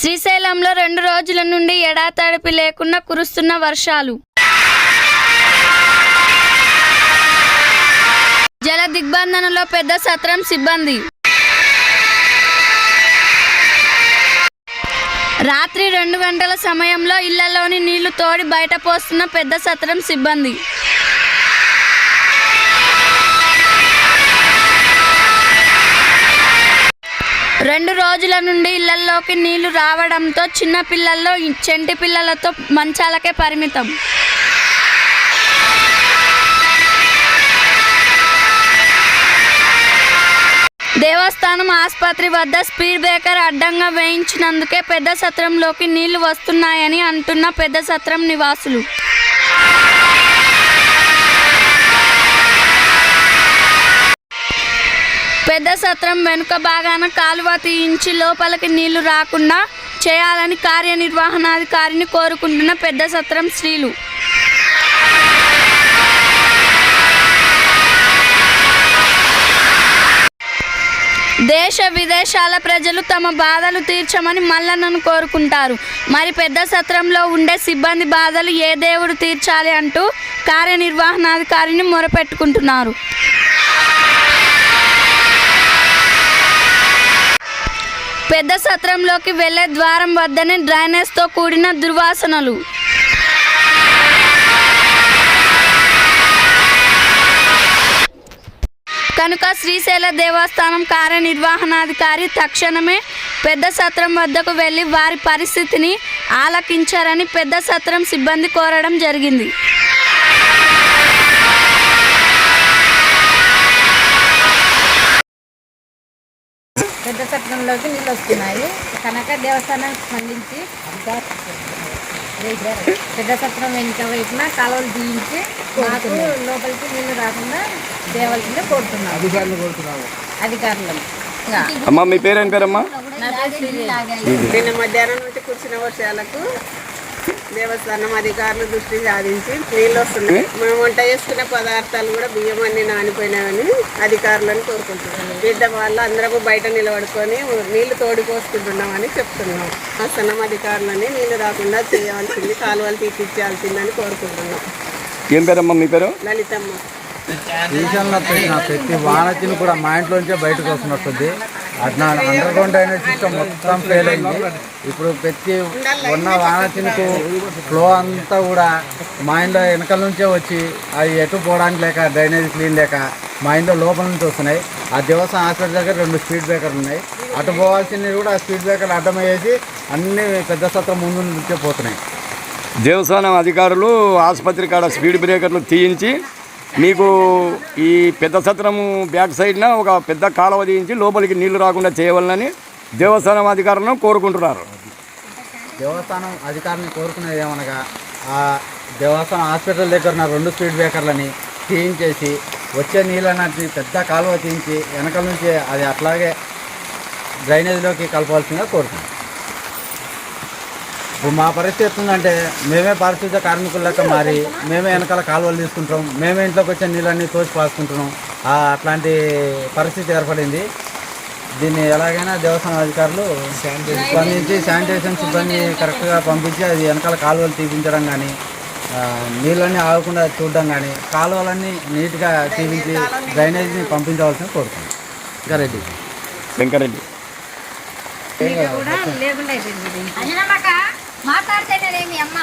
శ్రీశైలంలో రెండు రోజుల నుండి ఎడాతడిపి లేకుండా కురుస్తున్న వర్షాలు. జల దిగ్బంధనలో పెద్ద సత్రం సిబ్బంది. రాత్రి రెండు గంటల సమయంలో ఇళ్ళలోని నీళ్ళు తోడి బయట పోస్తున్న పెద్ద సత్రం సిబ్బంది. రెండు రోజుల నుండి ఇళ్ళలోకి నీళ్ళు రావడంతో చిన్న పిల్లల్లో చెంటి పిల్లలతో మంచాలకే పరిమితం. దేవస్థానం ఆసుపత్రి వద్ద స్పీడ్ బ్రేకర్ అడ్డంగా వేయించినందుకే పెద్ద సత్రంలోకి నీళ్ళు వస్తున్నాయని అంటున్న పెద్ద సత్రం నివాసులు. పెద్ద సత్రం వెనుక భాగాన కాలువ తీయించి లోపలికి నీళ్ళు రాకుండా చేయాలని కార్యనిర్వహణాధికారిని కోరుకుంటున్న పెద్ద సత్రం స్త్రీలు దేశ విదేశాల ప్రజలు తమ బాధలు తీర్చమని మల్లన్నను కోరుకుంటారు. మరి పెద్ద సత్రంలో ఉండే సిబ్బంది బాధలు ఏ దేవుడు తీర్చాలి అంటూ కార్యనిర్వహణాధికారిని మొరపెట్టుకుంటున్నారు. పెద్ద సత్రంలోకి వెళ్ళే ద్వారం వద్దనే డ్రైనేజ్తో కూడిన దుర్వాసనలు. కనుక శ్రీశైల దేవస్థానం కార్యనిర్వహణాధికారి తక్షణమే పెద్ద సత్రం వద్దకు వెళ్ళి వారి పరిస్థితిని ఆలకించారని పెద్ద సత్రం సిబ్బంది కోరడం జరిగింది. పెద్ద సత్రంలోకి నీళ్ళు వస్తున్నాయి. కనుక దేవస్థానం స్పందించి పెద్ద సత్రం వెనుక వైపున కాలువలు తీయించి మాకు లోపలికి నీళ్ళు రాకుండా దేవాల్సిందే కోరుతున్నాం. అధికారులు కోరుతున్నాము అమ్మా మీ పేరేం పేరమ్మా? మధ్యాహ్నం నుంచి కురిసిన వర్షాలకు దేవస్థానం అధికారులు దృష్టి సాధించి నీళ్ళు వస్తున్నాయి. మనం వంట చేసుకునే పదార్థాలు కూడా బియ్యం అన్ని నానిపోయినాయని అధికారులను కోరుకుంటున్నాం. బిడ్డ వాళ్ళు అందరము బయట నిలబడుకొని నీళ్ళు తోడిపోసుకుంటున్నామని చెప్తున్నాం. దేవస్థానం అధికారులని నీళ్ళు రాకుండా చేయవలసింది కాలువలు తీపిచ్చాల్సిందని కోరుకుంటున్నాం. ఏం పేరమ్మా మీ పేరు? లలితమ్మ. ఈశాన్లో పెట్టిన ప్రతి వానతిని కూడా మా ఇంట్లోంచే బయటకు వస్తున్నట్టుంది. అట్లా అండర్ గ్రౌండ్ డ్రైనేజ్ సిస్టమ్ మొత్తం ఫెయిల్ అయింది. ఇప్పుడు ప్రతి ఉన్న వానతినికి ఫ్లో అంతా కూడా మా ఇంట్లో వెనకల నుంచే వచ్చి అవి ఎటు పోవడానికి లేక డ్రైనేజ్ క్లీన్ లేక మా ఇంట్లో లోపల నుంచి వస్తున్నాయి. ఆ దేవస్థానం హాస్పిటల్ దగ్గర రెండు స్పీడ్ బ్రేకర్లు ఉన్నాయి. అటు పోవాల్సినవి కూడా ఆ స్పీడ్ బ్రేకర్లు అడ్డమయ్యేసి అన్ని పెద్ద సత్రం ముందు నుంచే పోతున్నాయి. దేవస్థానం అధికారులు ఆసుపత్రి కాడ స్పీడ్ బ్రేకర్లు తీయించి మీకు ఈ పెద్ద సత్రము బ్యాక్ సైడ్న ఒక పెద్ద కాలువ తీయించి లోపలికి నీళ్ళు రాకుండా చేయవాలని దేవస్థానం అధికారులను కోరుకుంటున్నారు. దేవస్థానం అధికారిని కోరుకునేది ఏమనగా ఆ దేవస్థానం హాస్పిటల్ దగ్గర ఉన్న రెండు స్పీడ్ బ్రేకర్లని తీయించేసి వచ్చే నీళ్ళని పెద్ద కాలువ తీయించి వెనకల నుంచి అది అట్లాగే డ్రైనేజీలోకి కలపాల్సిందిగా కోరుతున్నాను ఇప్పుడు మా పరిస్థితి ఎట్లుందంటే మేమే పారిశుద్ధ కార్మికుల లెక్క మారి మేమే వెనకాల కాలువలు తీసుకుంటాం మేమే ఇంట్లోకి వచ్చే నీళ్ళన్నీ తోసి పాసుకుంటున్నాం అట్లాంటి పరిస్థితి ఏర్పడింది. దీన్ని ఎలాగైనా దేవస్థానం అధికారులు స్పందించి శానిటేషన్ సిబ్బంది కరెక్ట్గా పంపించి అది వెనకాల కాలువలు తీపించడం కానీ నీళ్ళన్నీ ఆగకుండా చూడడం కానీ కాలువలన్నీ నీట్గా తీపించి డ్రైనేజీని పంపించవలసిన కోరుతున్నాం. ఇంకా రెడ్డి వెంకరెడ్డి కూడా లేకుండా. మాట్లాడితేనేమి అమ్మ.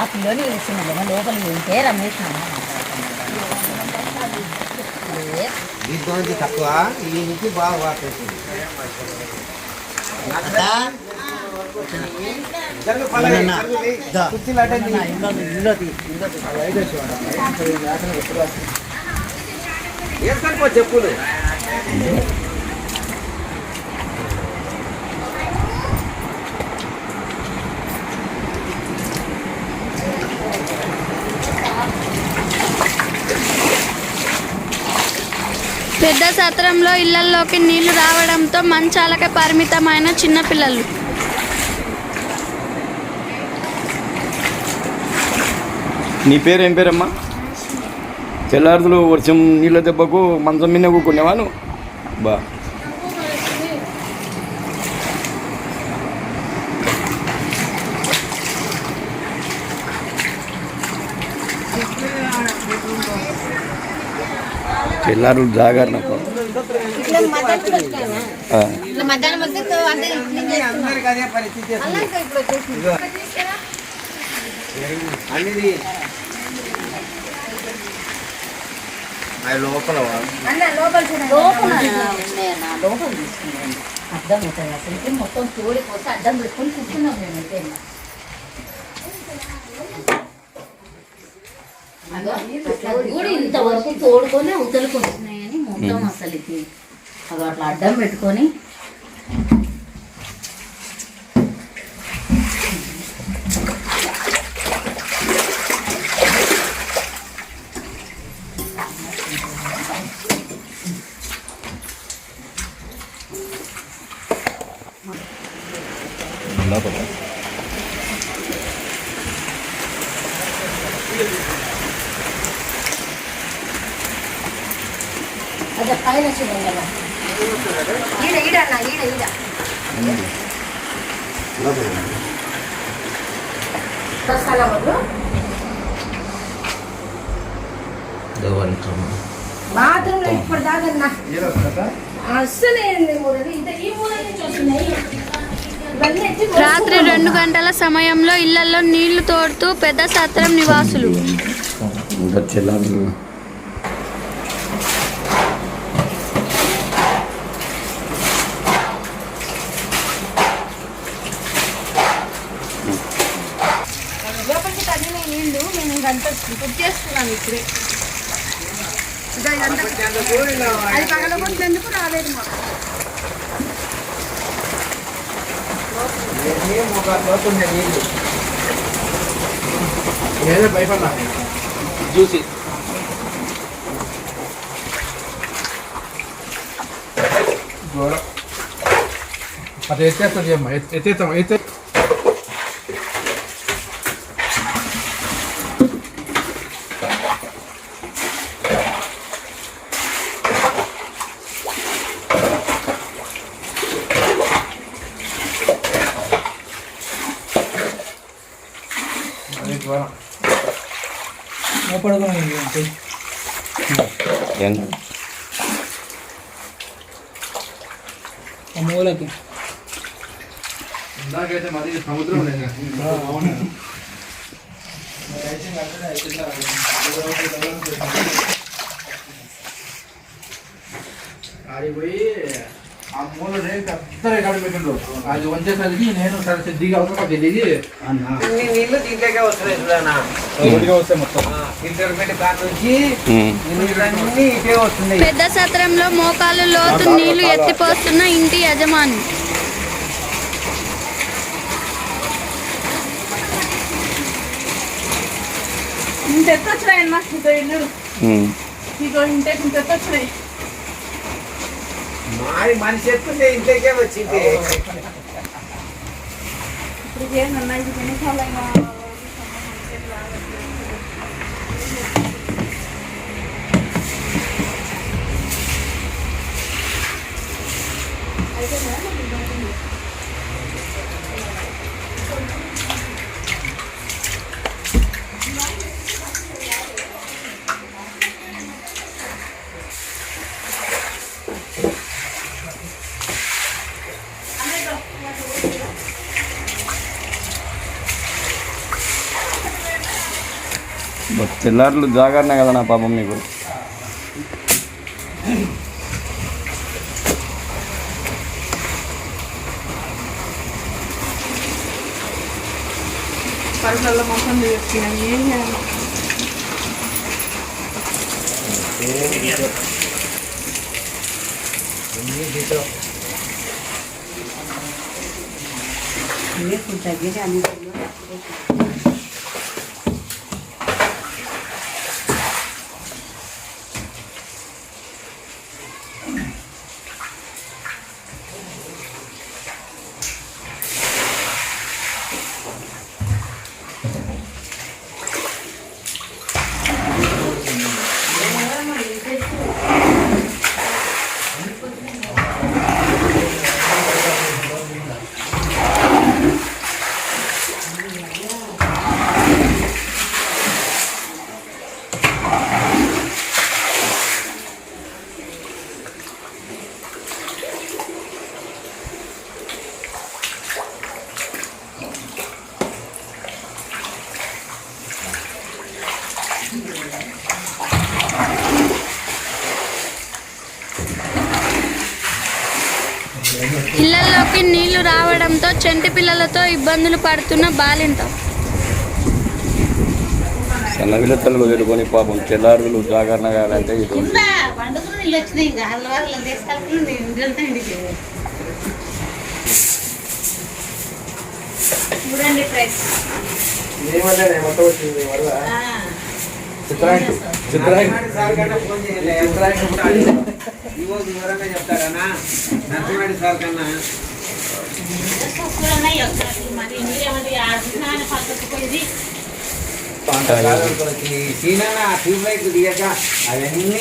ఆ పిల్లని తెలిసిందండి లోపలికి వెళ్తే రమేష్ తక్కువ. ఈ నుంచి బాగా వాడుతుంది. చెప్పులు? పెద్ద సత్రంలో ఇళ్ళలోకి నీళ్ళు రావడంతో మంచాలకే పరిమితమైన చిన్నపిల్లలు నీ పేరు ఏం పేరమ్మా? తెల్లారుదులు వర్షం నీళ్ళ దెబ్బకు మంచం మీద కూకునేవాను? బా తెల్లారు జాగరణ ఇట్లా మధ్యాహ్నం వచ్చినా ఆ. ఇట్లా మధ్యాహ్నం వస్తే తో- అంటే క్లీన్ చేస్తున్నా. అందరికి అదే పరిస్థితి అలా ఇంకా ఇప్పుడు వచ్చేసింది అన్నిది అది లోపల అన్న లోపల చూడండి. లోపల ఉన్నాయన్న? లోపల తీసుకున్నాను అర్థం అవుతుంది అసలు మొత్తం తోడిపోతే అడ్డం పెట్టుకొని కూర్చున్నాం మేమైతే కూడా ఇంతవరకు తోడుకొని అవతలకు వస్తున్నాయని మొత్తం అసలు ఇది. అవి అట్లా అడ్డం పెట్టుకొని. అదే చూడండి. ఈడ ఈడ అన్న ఈడ ఈడ. ఇప్పుడు అస్సలు ఏంది ఇంత ఈ రాత్రి రెండు గంటల సమయంలో ఇళ్ళలో నీళ్ళు తోడుతూ పెద్ద సత్రం నివాసులు. గంట బుక్ చేసుకున్నాం ఇప్పుడే. ఇదంతా. అది పగలగొట్టినందుకు రాలేదు మాకు. భయపడ్డా. చూసి అది ఎత్తేస్తుంది అమ్మా ఎత్తేస్తాం ఎత్తే ఎంత మూలకి ఇందాకైతే మరి సముద్రం లేదు అది పోయి ఆ పెట్టిండు అది వంచేసరికి నేను సరే దిగి అవసరం దిగి అన్ని. నీళ్ళు దీంట్లోకే వస్తున్నాయి చూడనా ఒకటిగా వస్తాయి మొత్తం. ఫిల్టర్ పెట్టి కాట నుంచి ఉమ్. నీళ్ళన్నీ ఇటే వస్తున్నాయి. పెద్ద సత్రంలో మోకాలు లోతు నీళ్ళు ఎత్తిపోస్తున్న ఇంటి యజమాని. ఇంత ఎత్తు వచ్చినాయన్న ఇంత. ఇగో ఇంత ఇంత ఎత్తు వచ్చినాయి మాది ఇంట్లోకే వచ్చింది. ఇప్పుడు తెల్లారులు జాగారనే కదా నా పాపం మీకు ఏ ఫుడ్ తగ్గిరి అన్ని ఇళ్ళలోకి నీళ్ళు రావడంతో చెంటి పిల్లలతో ఇబ్బందులు పడుతున్న బాలింత. సన్న వదులుకొని పాపం తెల్లారులు జాగరణ కావాలంటే చూడండి ఫ్రెండ్స్. చిత్రాంగి. ఈరోజు వివరంగా చెప్తారనా నరసింహారెడ్డి సార్ కన్నా మరి ట్యూబ్ లైట్ దిగాక అవన్నీ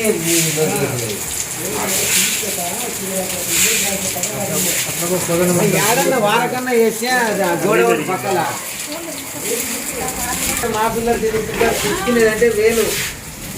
ఏడన్నా వారకన్నా వేస్తే గోడ పక్కల మా పిల్లలు తిరుగుతుంటే వేలు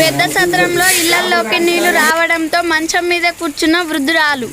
పెద్ద సత్రంలో ఇళ్ళలోకి నీళ్ళు రావడంతో మంచం మీద కూర్చున్న వృద్ధురాలు.